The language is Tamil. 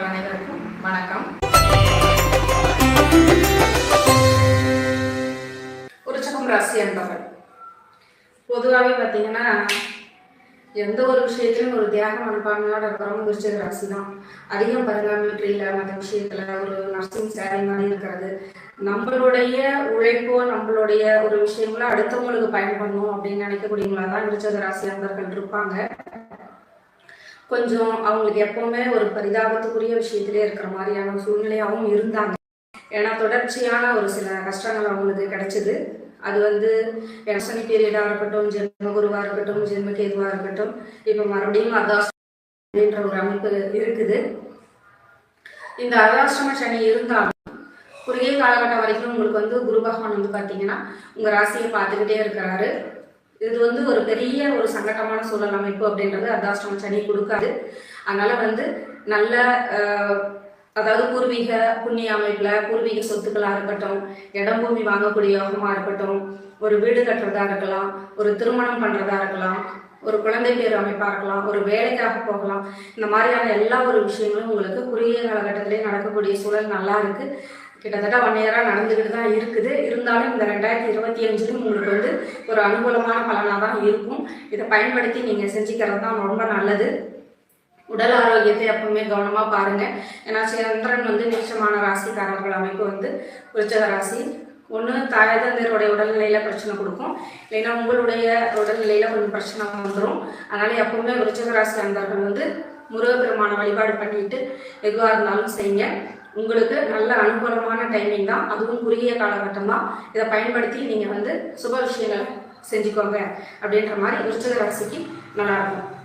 நேயர்கள் அனைவருக்கும் வணக்கம். உருச்சகம் ராசி என்பவர் பொதுவாகவே பார்த்தீங்கன்னா எந்த ஒரு விஷயத்திலும் ஒரு தியாக மனப்பான்மையோட இருக்கிறவங்க விருச்சக ராசி தான். அதிகம் பாருங்க இல்லை மற்ற விஷயத்துல ஒரு நர்சிங் சேவை மாதிரி இருக்கிறது. நம்மளுடைய உழைப்போ நம்மளுடைய ஒரு விஷயங்களோ அடுத்தவங்களுக்கு பயன்படணும் அப்படின்னு நினைக்கக்கூடியவங்களா தான் விருச்சக ராசி அன்பர்கள் இருப்பாங்க. கொஞ்சம் அவங்களுக்கு எப்பவுமே ஒரு பரிதாபத்துக்குரிய விஷயத்திலே இருக்கிற மாதிரியான ஒரு சூழ்நிலையாகவும் இருந்தாங்க. ஏன்னா தொடர்ச்சியான ஒரு சில கஷ்டங்கள் அவங்களுக்கு கிடைச்சது. அது வந்து சனி பீரியடாக இருக்கட்டும் ஜென்ம குருவாக இருக்கட்டும் ஜென்ம கேதுவாக இருக்கட்டும் இப்போ மறுபடியும் அதாஷ்டம ஒரு அமைப்பு இருக்குது. இந்த அதாஷ்டம சனி இருந்தாலும் குறுகிய காலகட்டம் வரைக்கும் உங்களுக்கு வந்து குரு பகவான் வந்து பார்த்தீங்கன்னா உங்கள் ராசியை பார்த்துக்கிட்டே இருக்கிறாரு. இது வந்து ஒரு பெரிய ஒரு சங்கடமான சூழல் அமைப்பு அப்படின்றது அர்த்தாஷ்டம சனி கொடுக்காது. அதனால வந்து நல்ல அதாவது பூர்வீக புண்ணிய அமைப்பில் பூர்வீக சொத்துக்களாக இருக்கட்டும் இடம் பூமி வாங்கக்கூடிய யோகமா இருக்கட்டும் ஒரு வீடு கட்டுறதா இருக்கலாம் ஒரு திருமணம் பண்றதா இருக்கலாம் ஒரு குழந்தை பேர் அமைப்பாக இருக்கலாம் ஒரு வேலைக்காக போகலாம் இந்த மாதிரியான எல்லா ஒரு விஷயங்களும் உங்களுக்கு குறுகிய காலகட்டத்திலேயே நடக்கக்கூடிய சூழல் நல்லா இருக்கு. கிட்டத்தட்ட ஒன் இயராக நடந்துக்கிட்டு தான் இருக்குது. இருந்தாலும் இந்த ரெண்டாயிரத்தி இருபத்தி அஞ்சுலையும் உங்களுக்கு வந்து ஒரு அனுகூலமான பலனாக தான் இருக்கும். இதை பயன்படுத்தி நீங்கள் செஞ்சுக்கிறது தான் ரொம்ப நல்லது. உடல் ஆரோக்கியத்தை எப்பவுமே கவனமாக பாருங்கள் ஏன்னா சந்திரன் வந்து நீச்சமான ராசிக்காரர்கள் அமைப்பு வந்து விருச்சக ராசி. ஒன்று தாயதந்தருடைய உடல்நிலையில் பிரச்சனை கொடுக்கும். இல்லைன்னா உங்களுடைய உடல்நிலையில் கொஞ்சம் பிரச்சனை வந்துடும் அதனால எப்பவுமே விருச்சக ராசி அந்தவர்கள் வந்து முருகப்பெருமான வழிபாடு பண்ணிட்டு எதுவாக இருந்தாலும் செய்யுங்க. உங்களுக்கு நல்ல அனுகூலமான டைமிங் தான். அதுவும் குறுகிய காலகட்டம் தான் இதை பயன்படுத்தி நீங்கள் வந்து சுப விஷயங்களை செஞ்சுக்கோங்க அப்படின்ற மாதிரி விருச்சக ராசிக்கு நல்லாயிருக்கும்